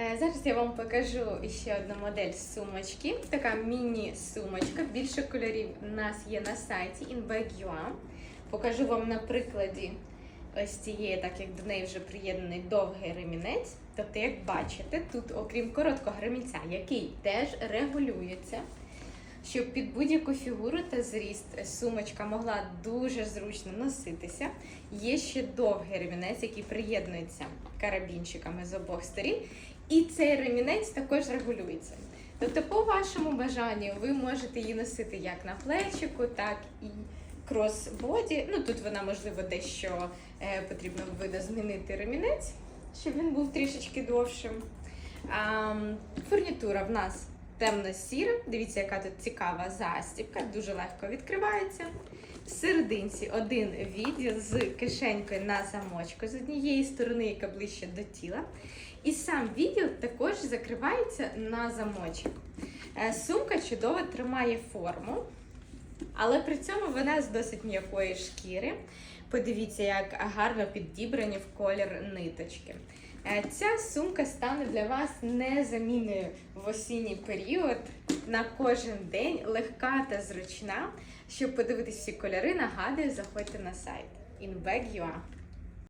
Е, Зараз я вам покажу ще одну модель сумочки. Така міні-сумочка. Більше кольорів у нас є на сайті InBag.ua. Покажу вам на прикладі ось цієї, так як до неї вже приєднаний довгий ремінець. Тобто, як бачите, тут, окрім короткого ремінця, який теж регулюється, щоб під будь-яку фігуру та зріст сумочка могла дуже зручно носитися. Є ще довгий ремінець, який приєднується карабінчиками з обох сторін. І цей ремінець також регулюється. Тобто, по вашому бажанню, ви можете її носити як на плечику, так і кросбоді. Ну тут вона, можливо, дещо е, потрібно видозмінити ремінець, щоб він був трішечки довшим. А, фурнітура в нас темно-сіра. Дивіться, яка тут цікава застібка, дуже легко відкривається. В серединці один відділ з кишенькою на замочку з однієї сторони, яка ближче до тіла. І сам відділ також закривається на замочок. Е, Сумка чудово тримає форму, але при цьому вона з досить м'якої шкіри. Подивіться, як гарно підібрані в колір ниточки. Е, Ця сумка стане для вас незамінною в осінній період на кожен день, легка та зручна. Щоб подивитися всі кольори, нагадую, заходьте на сайт inbag.ua.